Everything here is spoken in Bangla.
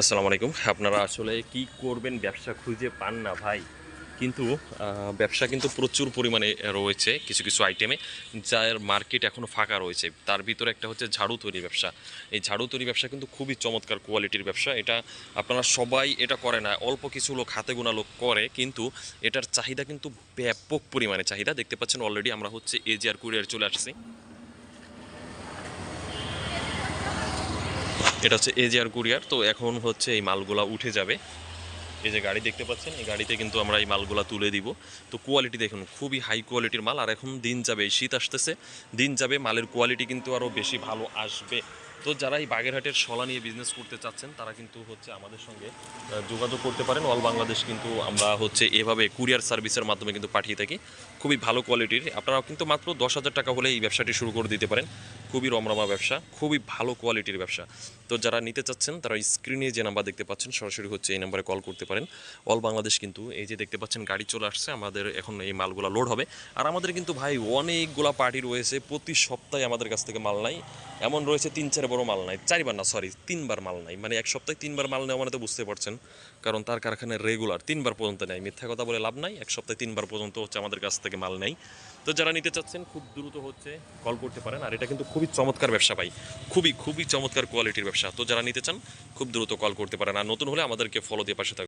আসসালামু আলাইকুম। আপনারা আসলে কি করবেন? ব্যবসা খুঁজে পান না ভাই। কিন্তু ব্যবসা কিন্তু প্রচুর পরিমাণে রয়েছে কিছু কিছু আইটেমে যার মার্কেট এখনও ফাঁকা রয়েছে। তার ভিতরে একটা হচ্ছে ঝাড়ু তৈরি ব্যবসা। এই ঝাড়ু তৈরি ব্যবসা কিন্তু খুবই চমৎকার কোয়ালিটির ব্যবসা। এটা আপনারা সবাই এটা করে না। অল্প কিছু লোক, হাতে গোনা লোক করে, কিন্তু এটার চাহিদা কিন্তু ব্যাপক পরিমাণে চাহিদা। দেখতে পাচ্ছেন অলরেডি আমরা হচ্ছে এজিআর কুরিয়ার চলে আসছি। এটা হচ্ছে এজিআর কুরিয়ার তো এখন হচ্ছে এই মালগুলা উঠে যাবে। এই যে গাড়ি দেখতে পাচ্ছেন, এই গাড়িতে কিন্তু আমরা এই মালগুলা তুলে দিব। তো কোয়ালিটি দেখুন, খুবই হাই কোয়ালিটির মাল, আর এখন দিন যাবে শীত আসতেছে, দিন যাবে মালের কোয়ালিটি কিন্তু আরও বেশি ভালো আসবে। তো যারা এই বাগেরহাটের শলা নিয়ে বিজনেস করতে চাচ্ছেন, তারা কিন্তু হচ্ছে আমাদের সঙ্গে যোগাযোগ করতে পারেন। অল বাংলাদেশ কিন্তু আমরা হচ্ছে এভাবে কুরিয়ার সার্ভিসের মাধ্যমে কিন্তু পাঠিয়ে থাকি। খুবই ভালো কোয়ালিটির আপনারাও কিন্তু মাত্র দশ হাজার টাকা হলে এই ব্যবসাটি শুরু করে দিতে পারেন। খুবই রমরমা ব্যবসা, খুবই ভালো কোয়ালিটির ব্যবসা। তো যারা নিতে চাচ্ছেন, তারা স্ক্রিনে যে নাম্বার দেখতে পাচ্ছেন, সরাসরি হচ্ছে এই নাম্বারে কল করতে পারেন। অল বাংলাদেশ কিন্তু এই যে দেখতে পাচ্ছেন, গাড়ি চলে আসছে, আমাদের এখন এই মালগুলো লোড হবে। আর আমাদের কিন্তু ভাই অনেকগুলা পার্টি রয়েছে, প্রতি সপ্তাহে আমাদের কাছ থেকে মাল নাই। এমন রয়েছে তিন চার বড় মাল নাই, চারবার না সরি তিনবার মাল নাই। মানে এক সপ্তাহে তিনবার মাল নেওয়া মানে তো বুঝতে পারছেন, কারণ তার কারখানায় রেগুলার তিনবার পর্যন্ত নেয়, মিথ্যা কথা বলে লাভ নাই, এক সপ্তাহে তিনবার পর্যন্ত হচ্ছে আমাদের কাছ থেকে মাল নেই তো যারা নিতে চাচ্ছেন, খুব দ্রুত হচ্ছে কল করতে পারেন, আর এটা কিন্তু খুবই চমৎকার ব্যবসা পাই খুবই খুবই চমৎকার কোয়ালিটির ব্যবসা। তো যারা নিতে চান, খুব দ্রুত কল করতে পারেন, আর নতুন হলে আমাদেরকে ফলো দিয়ে পাশে